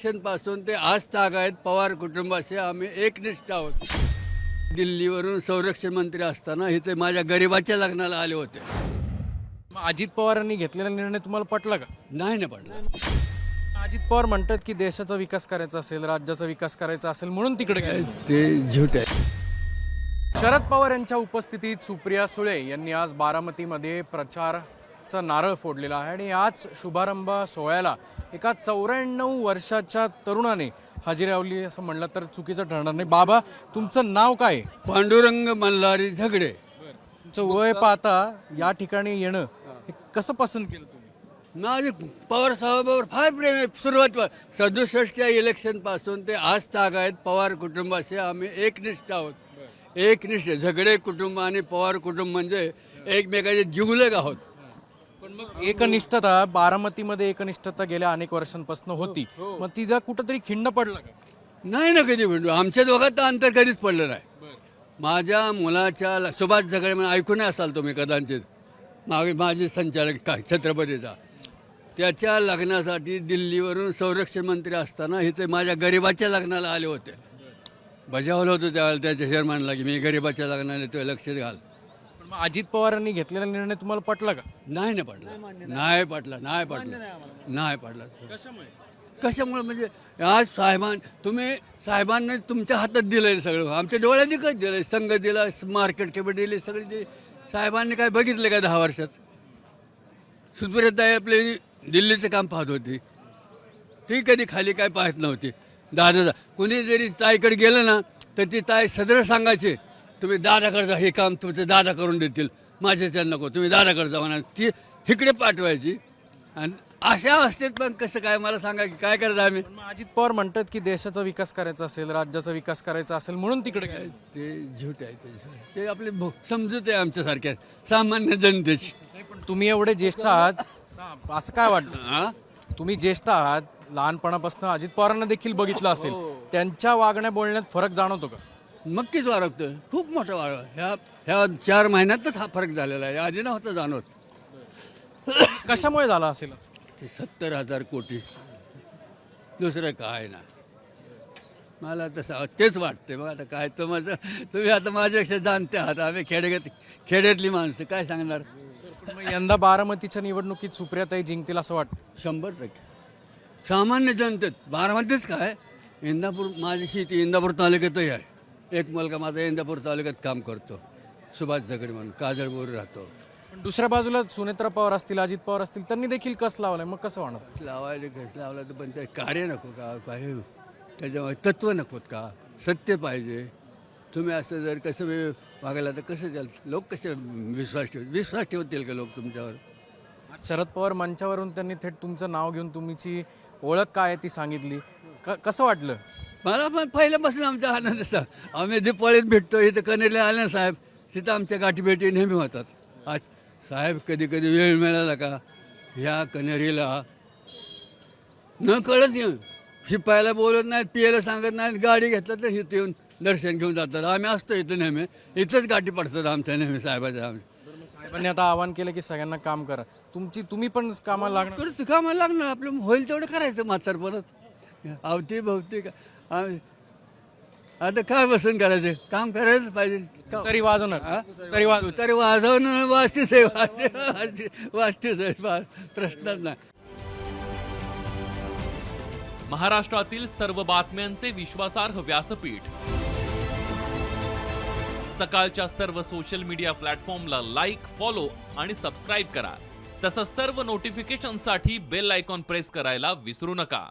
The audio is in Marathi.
इलेक्शनपासून ते आज तागायत पवार कुटुंबाशी आम्ही एकनिष्ठ आहोत. दिल्लीवरून संरक्षण मंत्री असताना इथे माझ्या गरिबाच्या लग्नाला आले होते. अजित पवारांनी घेतलेला निर्णय तुम्हाला पटला का? नाही ना पडलं अजित पवार म्हणतात की देशाचा विकास करायचा असेल राज्याचा विकास करायचा असेल म्हणून तिकडे गेले. ते झूट आहे. शरद पवार यांच्या उपस्थितीत सुप्रिया सुळे यांनी आज बारामतीमध्ये प्रचारचा नारळ फोडलेला आहे आणि याच शुभारंभ सोहळ्याला एका चौऱ्याण्णव वर्षाच्या तरुणाने हजेरी लावली असं म्हणलं तर चुकीचं ठरणार नाही. बाबा तुमचं नाव काय? पांडुरंग मल्हारी झगडे. तुमचं वय पाहता या ठिकाणी येणं हे कसं पसंत केलं तुम्ही? माझे पवार साहेबावर फार प्रेम आहे. सुरुवात सदुसष्टच्या इलेक्शनपासून ते आज तागायत पवार कुटुंबाशी आम्ही एकनिष्ठ आहोत. एकनिष्ठ झगडे कुटुंब आणि पवार कुटुंब म्हणजे एकमेकाचे जिवलग आहोत. एकनिष्ठता बारामतीमध्ये एकनिष्ठता गेल्या अनेक वर्षांपासून होती. मग तिचा कुठंतरी खिंड पडला का? नाही ना कधी भेटू आमच्या दोघात तर अंतर कधीच पडलं नाही. माझ्या मुलाच्या ल- सुभाष झगडे म्हणून ऐकून असाल तुम्ही कदाचित. मागे माझे संचालक काय छत्रपतीचा. त्याच्या लग्नासाठी दिल्लीवरून संरक्षण मंत्री असताना इथे माझ्या गरिबाच्या लग्नाला आले होते. बजावलं होतं त्यावेळेला त्याच्या चेअरमॅनला की मी गरिबाच्या लग्नाला तो लक्ष घाल. मग अजित पवारांनी घेतलेला निर्णय तुम्हाला पटला का? नाही ना पडला नाही पडला नाही पडला नाही पडला कशामुळे? कशामुळे? म्हणजे आज साहेबां तुम्ही साहेबांनी तुमच्या हातात दिलं सगळं. आमच्या डोळ्यांनी काय दिलं संघ दिला मार्केट कमिटी दिली सगळी दिली साहेबांनी काय बघितलं का दहा वर्षात? सुप्रियताई आपली दिल्लीचं काम पाहत होती. ती कधी खाली काय पाहत नव्हती. दादा कुणी जरी ताईकडे गेलं ना तर ती ताई सदर सांगायचे. तुम्ही दादाकडे जा हे काम तुमचे दादा करून देतील. माझ्याच्या नको. तुम्ही दादाकडे जा म्हणा. ती इकडे पाठवायची. आणि अशा अवस्थेत पण कसं काय? मला सांगा की काय करायचं आम्ही? मग अजित पवार म्हणतात की देशाचा विकास करायचा असेल राज्याचा विकास करायचा असेल म्हणून तिकडे गेले. ते झूट आहे ते ते आपले भो- समजूत आहे आमच्यासारख्या सामान्य जनतेची. नाही, पण तुम्ही एवढे ज्येष्ठ आहात. हा, असं काय वाटतं हा? तुम्ही ज्येष्ठ आहात. लहानपणापासून अजित पवारांना देखील बघितलं असेल. त्यांच्या वागण्या बोलण्यात फरक जाणवतो का? नक्कीच वाढवतं खूप मोठं वाढ ह्या ह्या चार महिन्यातच हा फरक झालेला आहे. आधी नव्हता जाणवत. कशामुळे झाला असेल? ते सत्तर हजार कोटी. दुसरं काय ना. मला तसं तेच वाटते मग आता काय तर माझं तुम्ही आता माझ्यापेक्षा जाणते आहात. आम्ही खेड्यात खेड्यातली माणसं. काय सांगणार? यंदा बारामतीच्या निवडणुकीत सुप्रियाताई जिंकतील असं वाटतं. शंभर टक्के. सामान्य जनतेत बारामतीच काय? इंदापूर माझी शेती इंदापूर तालुक्यातही आहे. एक मुलगा माझा इंदापूर तालुक्यात काम करतो. सुभाष झगडे म्हणून काजळपूर राहतो. पण दुसऱ्या बाजूला सुनेत्रा पवार असतील अजित पवार असतील त्यांनी देखील कस लावलाय? मग कसं होणार लावायला घट लावला तर पण ते कार्य नको का? काय? त्याच्यामुळे तत्व नकोत का? सत्य पाहिजे. तुम्ही असं जर कसं वे- वागायला तर कसं द्याल लोक कसे विश्वास ठेव विश्वास ठेवतील का लोक तुमच्यावर? शरद पवार मंचावरून त्यांनी थेट तुमचं नाव घेऊन तुमची ओळख काय आहे ती सांगितली. क- कसं वाटलं? मला पण पहिल्यापासून आमचा आनंद असता आम्ही दिपाळीत भेटतो इथं कनेरले आले ना साहेब तिथं आमच्या गाठी भेटी नेहमी होतात. आज साहेब कधी कधी वेळ मिळाला का ह्या कनेरीला न कळत येऊन शिपायला बोलत नाहीत पियाला सांगत नाहीत गाडी घेतलं तर इथं येऊन दर्शन घेऊन जातात. आम्ही असतो इथं नेहमी. इथंच गाठी पडतात आमच्या नेहमी साहेबाच्या आम्ही. साहेबांनी आता आवाहन केलं की सगळ्यांना काम करा. तुमची तुम्ही पण कामाला लागणार? कामाला लागणार. आपलं होईल तेवढं करायचं म्हातार परत अवती भवती का? आम्ही- आता काय बसून करायचं? काम करायचं पाहिजे. तरी वाजवणार. हा? तरी वाजव तरी वाजवणं वाचतेच आहे वाचतेच आहे प्रश्नच नाही. महाराष्ट्रातील सर्व बातम्यांचे विश्वासार्ह व्यासपीठ. सकाळच्या सर्व सोशल मीडिया प्लॅटफॉर्मला लाईक फॉलो आणि सबस्क्राईब करा. तसंच सर्व नोटिफिकेशनसाठी बेल आयकॉन प्रेस करायला विसरू नका.